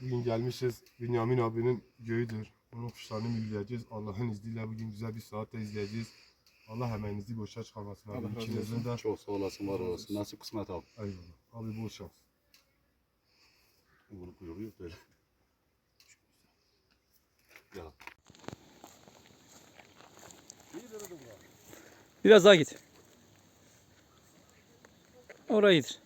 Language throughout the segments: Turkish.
Bugün gelmişiz. Bünyamin abinin göğüdür. Onun kuşlarını izleyeceğiz. Allah'ın izniyle bugün güzel bir saatte izleyeceğiz. Allah emeğinizi boşa çıkarmasın abi. İkinizin de. Çok sağ olasın, var olasın. Nasip kısmet abi. Eyvallah. Abi bol şans. Bunun kuyruğu yok böyle. Ya. Biraz daha git. Oraya git.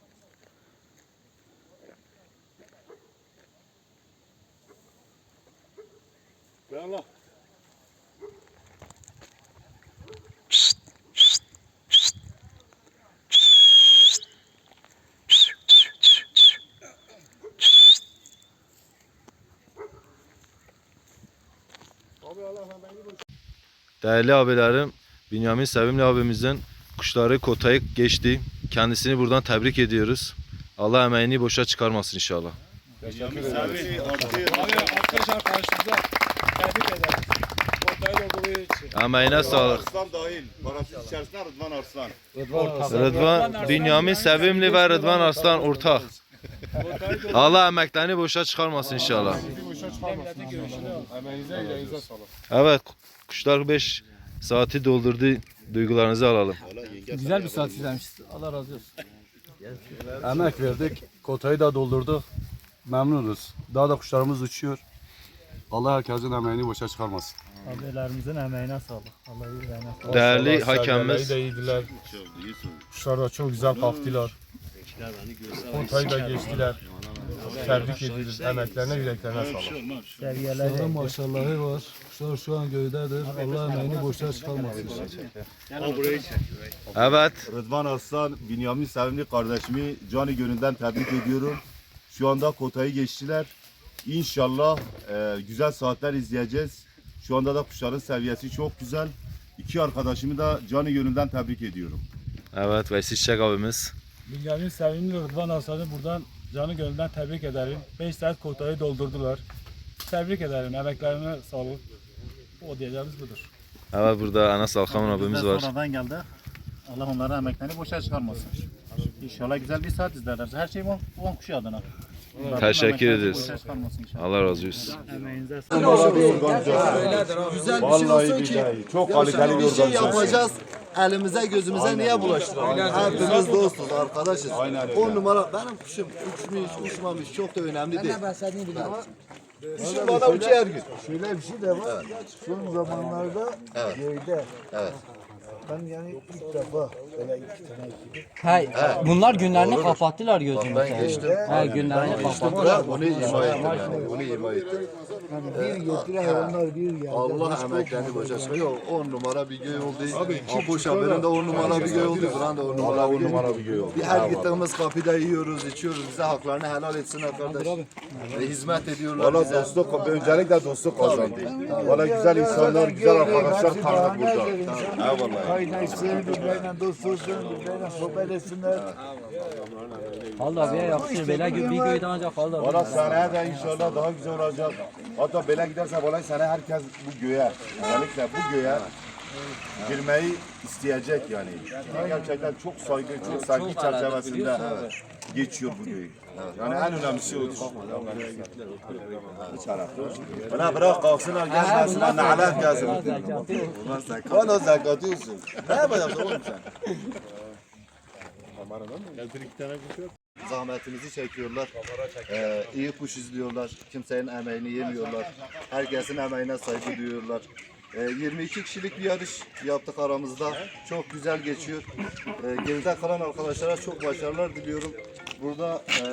Değerli abilerim, Bünyamin Sevimli abimizin kuşları kotayı geçti. Kendisini buradan tebrik ediyoruz. Allah emeğini boşa çıkarmasın inşallah. Teşekkür ederim. Arkadaşlar karşınızda tebrik ederiz. Ortaya olduğu için. Emeğine sağlık. Arslan dahil. Parası içerisinde Rıdvan Arslan. Rıdvan, Bünyamin Sevimli ve Rıdvan Arslan ortak. Allah emeklerini boşa çıkarmasın inşallah. Emeğinize yüreğinize sağlık. Evet, kuşlar 5 saati doldurdu. Duygularınızı alalım. Güzel bir saat izlemişiz. Allah razı olsun. Emek verdik. Kotayı da doldurduk. Memnunuz. Daha da kuşlarımız uçuyor. Allah herkesin emeğini boşa çıkarmasın. Abilerimizin emeğine sağlık. Allah yüreğine sağlık. Değerli hakemimiz de iyiydiler. Kuşlar da çok güzel kalktılar. Kotayı da geçtiler. Tebrik ediyoruz. Emeklerine yüreklerine sağlık. Seviyeleri maşallahı var. Kuşlar şu an göydedir. Allah emeğini boşa çıkarmasın. Evet, Rıdvan Arslan, Binyamin Sevimli kardeşimi canı gönülden tebrik ediyorum. Şu anda kotayı geçtiler. İnşallah e, güzel saatler izleyeceğiz. Şu anda da kuşların seviyesi çok güzel. İki arkadaşımı da canı gönülden tebrik ediyorum. evet Veysel Çiçek abimiz. Bünyamin Sevimli Rıdvan Aslan'ı buradan canı gönülden tebrik ederim. 5 saat kotayı doldurdular. Tebrik ederim. Emeklerine sağlık. O diyeceğimiz budur. Evet burada Anas Alkaman abimiz var. Sonradan geldi. Allah onların emeklerini boşa çıkarmasın. İnşallah güzel bir saat izlerler. Her şey 10 kuşu adına. Teşekkür ederiz. Allah razı olsun. Güzel bir şey olsun ki Çok kaliteli bir şey yapacağız. Elimize gözümüze niye bulaştıralım? Hepimiz dostuz, arkadaşız. On numara benim kuşum uçmuş, uçmamış çok da önemli değil. Kuşum bana uçuyor her gün. Şöyle bir şey de var. Son zamanlarda Evet. göyde. Evet. Ben yani ilk defa böyle iki tane gibi. Hay, bunlar günlerini kapattılar Ben gözümüzde. geçtim. Ha, günlerini kapattılar. Bunu ima ettim yani. Bunu ima ettim. Yani bir getire hayvanlar bir geldi. Allah emeklerini boşa çıkıyor. On numara bir göğü oldu. Abi Apoş haberin de on numara bir göğü oldu. Buran da on numara bir numara bir göğü oldu. Bir her gittiğimiz kapıda yiyoruz, içiyoruz. Bize haklarını helal etsinler kardeş. Ve hizmet ediyorlar Valla bize. dostluk, öncelikle dostluk kazandı. Valla güzel insanlar, güzel arkadaşlar tanıdık burada. Eyvallah. Kaynaşsın, birbirine dost olsun, birbirine sohbet etsinler. Allah bir yakışır. Böyle gö- bir köyden ancak Allah. Valla seneye de inşallah daha güzel olacak. Hatta böyle giderse valla sene herkes bu göğe, özellikle bu göğe girmeyi isteyecek yani. Gerçekten çok saygı, çok sevgi çerçevesinde geçiyor bu göğü. Yani en önemlisi odur. Bana bırak kalksınlar gelmesinler, nalet gelsin. Bana zekat atıyorsun. Ne yapacaksın oğlum sen? Zahmetimizi çekiyorlar. Ee, iyi kuş izliyorlar. Kimsenin emeğini yemiyorlar. Herkesin emeğine saygı duyuyorlar. Ee, 22 kişilik bir yarış yaptık aramızda. Çok güzel geçiyor. Ee, geride kalan arkadaşlara çok başarılar diliyorum. Burada e,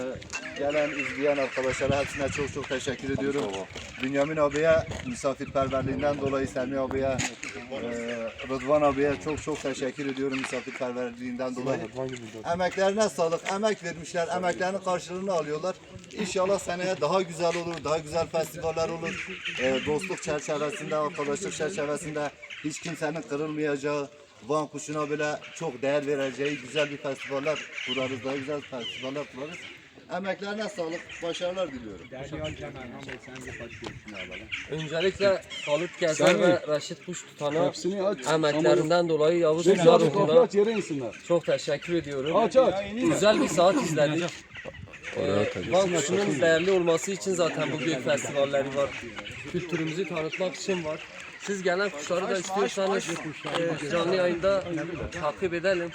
gelen, izleyen arkadaşlara hepsine çok çok teşekkür ediyorum. Bünyamin abiye misafirperverliğinden dolayı Selmi abiye, e, Rıdvan abiye çok çok teşekkür ediyorum misafirperverliğinden dolayı. Emeklerine sağlık. Emek vermişler. Emeklerinin karşılığını alıyorlar. İnşallah seneye daha güzel olur. Daha güzel festivaller olur. Ee, dostluk çerçevesinde, arkadaşlık çerçevesinde hiç kimsenin kırılmayacağı, Van kuşuna bile çok değer vereceği güzel bir festivaller kurarız. Daha güzel festivaller kurarız. Emeklerine sağlık. Başarılar diliyorum. Öncelikle Halit Gezer ve Reşit Kuş Tutan'a emeklerinden dolayı Yavuz yere insinler. çok teşekkür ediyorum. Aç aç. Güzel bir saat izledik. Ee, Van kuşunun değerli olması için zaten bu gök festivalleri var. Kültürümüzü tanıtmak için var. Siz gelen kuşları da istiyorsanız e, canlı yayında takip edelim.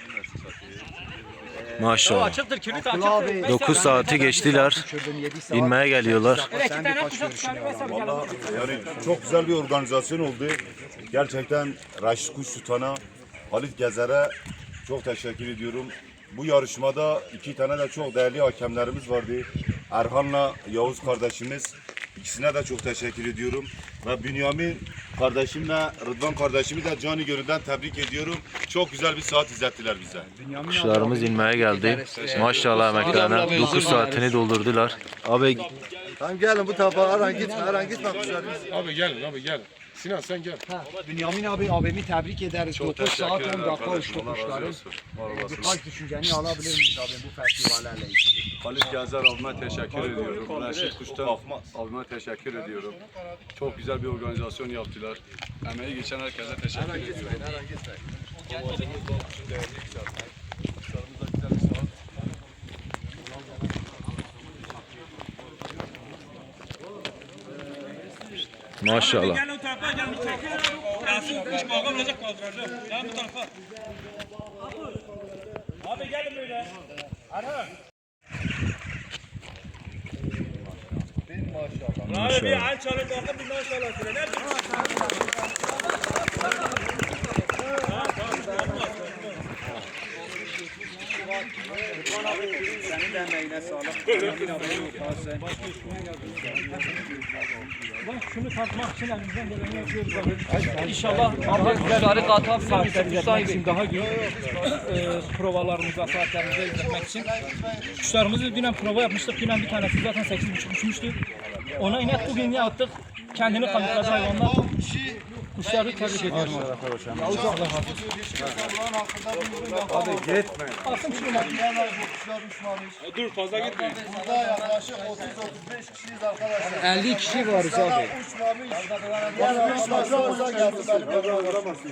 Maşallah. 9 saati geçtiler. İnmeye geliyorlar. Vallahi yani çok güzel bir organizasyon oldu. Gerçekten Raşit Kuş Tutan'a, Halit Gezer'e çok teşekkür ediyorum. Bu yarışmada iki tane de çok değerli hakemlerimiz vardı. Erhan'la Yavuz kardeşimiz. İkisine de çok teşekkür ediyorum. Ve Bünyamin kardeşimle Rıdvan kardeşimi de canı gönülden tebrik ediyorum. Çok güzel bir saat izlettiler bize. Kuşlarımız inmeye geldi. Maşallah emeklerine 9 saatini doldurdular. Abi Tamam gelin bu tarafa aran gitme aran gitme kuşlarımız. Abi gelin abi gelin. Sinan sen gel. Bünyamin abi abimi tebrik ederiz. 9 saat 10 dakika uçtu kuşları. Birkaç düşünceni alabilir miyiz abi bu festivallerle ilgili? Halit Gezer abime teşekkür ediyorum. Reşit Kuş'tan abime teşekkür ediyorum. Çok güzel bir organizasyon yaptılar. Emeği geçen herkese teşekkür ediyorum. maşallah. Gel tarafa. Yasin kuş kavga olacak kaldıracağım. Gel bu tarafa. Abi gelin böyle. Ara. Abi bir al çalın bakın bir maşallah söyle. Nerede? Şunu tartmak için elimizden geleni yapıyoruz. İnşallah kuşları katabiliriz. Kuş sahibi. daha e, provalarımıza, saatlerimize izletmek için. Kuşlarımızı dün prova yapmıştık. Dün bir tanesi zaten 8.5 uçmuştu. Ona inek bugün yaptık. Kendini kanıtladı hayvanlar. Kuşları tebrik ediyorum. Allah razı olsun. Abi gitme. Asım şunu Dur fazla gitme. Burada yaklaşık 30-35 kişiyiz arkadaşlar. 50 kişi varız abi.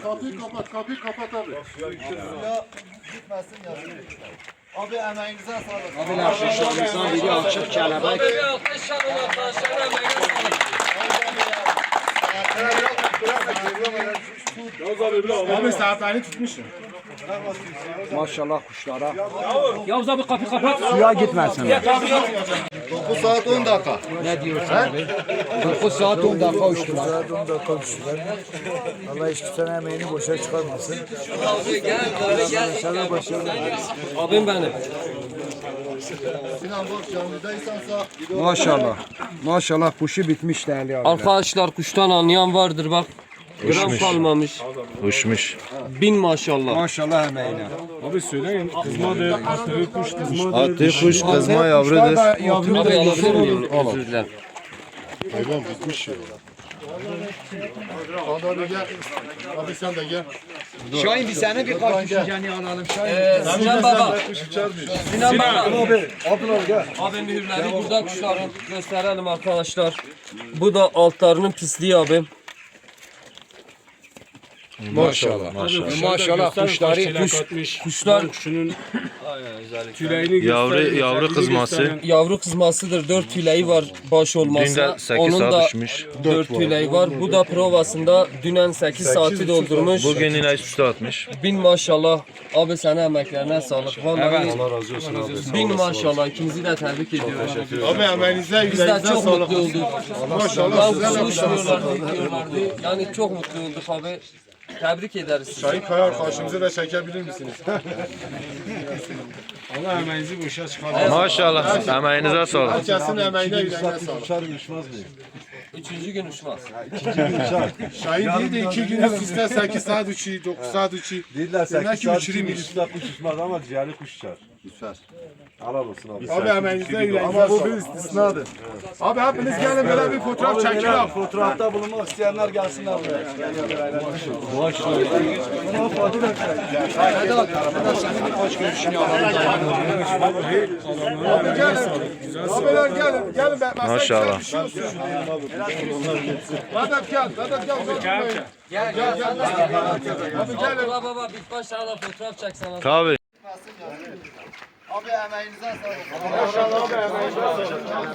Kapıyı kapat, kapıyı kapat abi. Ya gitmesin yazın. Abi emeğinize sağlık. Abiler kuşlarımızdan biri açık kelebek. Abi bir alkış alın arkadaşlar. emeğine sağlık. Abi saatlerini tutmuşum. Maşallah kuşlara. Yavuz abi kapı kapat. Suya gitmesin. 9 saat 10 dakika. Ne diyorsun abi? 9 saat 10 dakika uçtular. Allah hiç kimsenin emeğini boşa çıkarmasın. Abi gel abi gel. Abim benim. Sinan bak canlıdaysansa Maşallah. Maşallah kuşu bitmiş değerli abi. Arkadaşlar kuştan anlayan vardır bak. Gram Uçmuş. kalmamış. Uçmuş. Bin maşallah. Maşallah emeğine. Abi söyleyin. Kızmadır, attığı kuş kızmadır. Atı kuş kızma yavrudur. Abi alabilir miyim? Özür dilerim. Hayvan bitmiş ya. Abi gel. Abi sen de gel. Şahin bir sene birkaç düşünceni alalım Şahin. Ee, Sinan Baba. Sinan Baba. Abi, abi mühürleri burada kuşların gösterelim arkadaşlar. Bu da altlarının pisliği abim. Maşallah. Maşallah. Maşallah kuşları kuş, Kuşlar Yavru yavru kızması. yavru kızmasıdır. Dört tüleyi var baş Dün olması. de 8 Onun da uçmuş. dört tüleyi var. Bu da provasında dünen 8 saati doldurmuş. Bugün yine üstü atmış. Bin maşallah. Abi sana emeklerine sağlık. Vallahi Allah razı olsun abi. bin maşallah. İkinizi de tebrik ediyorum. Abi emeğinize Biz de çok mutlu olduk. Maşallah Ben konuşmuyorlardı, diyorlardı. Yani çok mutlu olduk abi. Tebrik ederiz sizi. Şahin Kaya arkadaşımıza da çekebilir misiniz? Allah emeğinizi boşa çıkarmasın. Maşallah. Emeğinize sağlık. Herkesin emeğine sağlık. Üçüncü gün uçmaz. Şahin değil de iki gün üst üste 8 saat uçuyor, 9 saat uçuyor. Dediler Demek 8 ki saat uçurayım üstüne kuş uçmaz ama ciğerli kuş uçar. Uçar. Helal olsun abi. Abi emeğinize yüreğinize Ama bu bir istisnadır. Abi hepiniz gelin böyle bir fotoğraf çekelim. Fotoğrafta bulunmak isteyenler gelsinler buraya. Abi gelin. Abiler gelin. Gelin ben, Maşallah. Bir şey. Vedat gel. Vedat gel. Gel. Gel. Gel. Gel. Abi gelin. Abdullah baba bir baş da fotoğraf çeksen. Tabii. Abi emeğinize sağlık.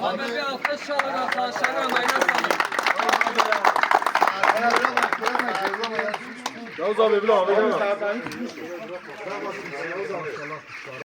Abi bir alkış çalın arkadaşlar emeğine sağlık. Yavuz abi bir daha abi.